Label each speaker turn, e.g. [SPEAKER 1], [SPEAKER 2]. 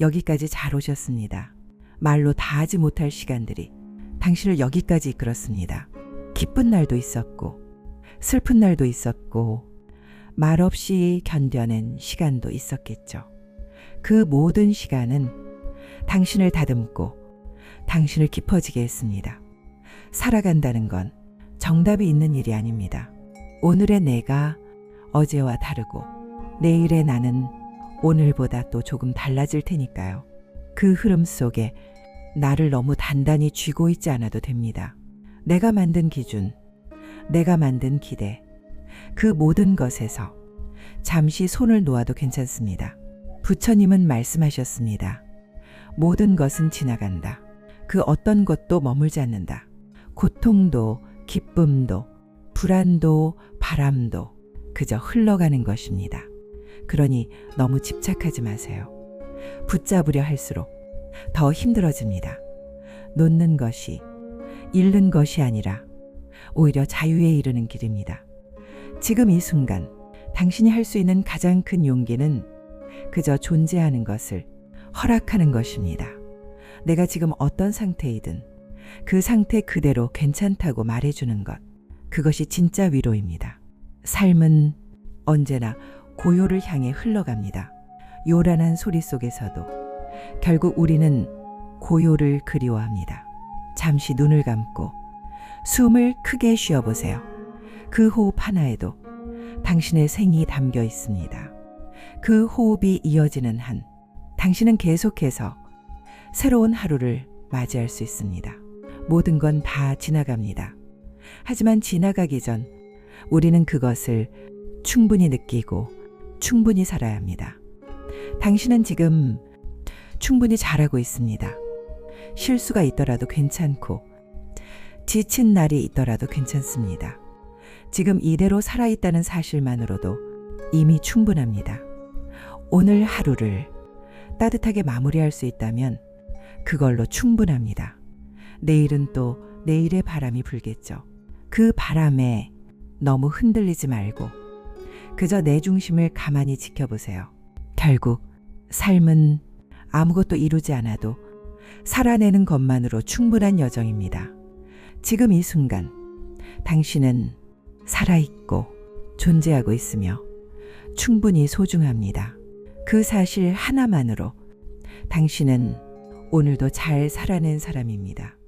[SPEAKER 1] 여기까지 잘 오셨습니다. 말로 다 하지 못할 시간들이 당신을 여기까지 이끌었습니다. 기쁜 날도 있었고, 슬픈 날도 있었고, 말없이 견뎌낸 시간도 있었겠죠. 그 모든 시간은 당신을 다듬고 당신을 깊어지게 했습니다. 살아간다는 건 정답이 있는 일이 아닙니다. 오늘의 내가 어제와 다르고 내일의 나는 오늘보다 또 조금 달라질 테니까요. 그 흐름 속에 나를 너무 단단히 쥐고 있지 않아도 됩니다. 내가 만든 기준, 내가 만든 기대, 그 모든 것에서 잠시 손을 놓아도 괜찮습니다. 부처님은 말씀하셨습니다. 모든 것은 지나간다. 그 어떤 것도 머물지 않는다. 고통도, 기쁨도, 불안도, 바람도 그저 흘러가는 것입니다. 그러니 너무 집착하지 마세요. 붙잡으려 할수록 더 힘들어집니다. 놓는 것이, 잃는 것이 아니라 오히려 자유에 이르는 길입니다. 지금 이 순간 당신이 할 수 있는 가장 큰 용기는 그저 존재하는 것을 허락하는 것입니다. 내가 지금 어떤 상태이든 그 상태 그대로 괜찮다고 말해주는 것. 그것이 진짜 위로입니다. 삶은 언제나 고요를 향해 흘러갑니다. 요란한 소리 속에서도 결국 우리는 고요를 그리워합니다. 잠시 눈을 감고 숨을 크게 쉬어보세요. 그 호흡 하나에도 당신의 생이 담겨 있습니다. 그 호흡이 이어지는 한 당신은 계속해서 새로운 하루를 맞이할 수 있습니다. 모든 건 다 지나갑니다. 하지만 지나가기 전 우리는 그것을 충분히 느끼고 충분히 살아야 합니다. 당신은 지금 충분히 잘하고 있습니다. 실수가 있더라도 괜찮고 지친 날이 있더라도 괜찮습니다. 지금 이대로 살아있다는 사실만으로도 이미 충분합니다. 오늘 하루를 따뜻하게 마무리할 수 있다면 그걸로 충분합니다. 내일은 또 내일의 바람이 불겠죠. 그 바람에 너무 흔들리지 말고 그저 내 중심을 가만히 지켜보세요. 결국 삶은 아무것도 이루지 않아도 살아내는 것만으로 충분한 여정입니다. 지금 이 순간 당신은 살아있고 존재하고 있으며 충분히 소중합니다. 그 사실 하나만으로 당신은 오늘도 잘 살아낸 사람입니다.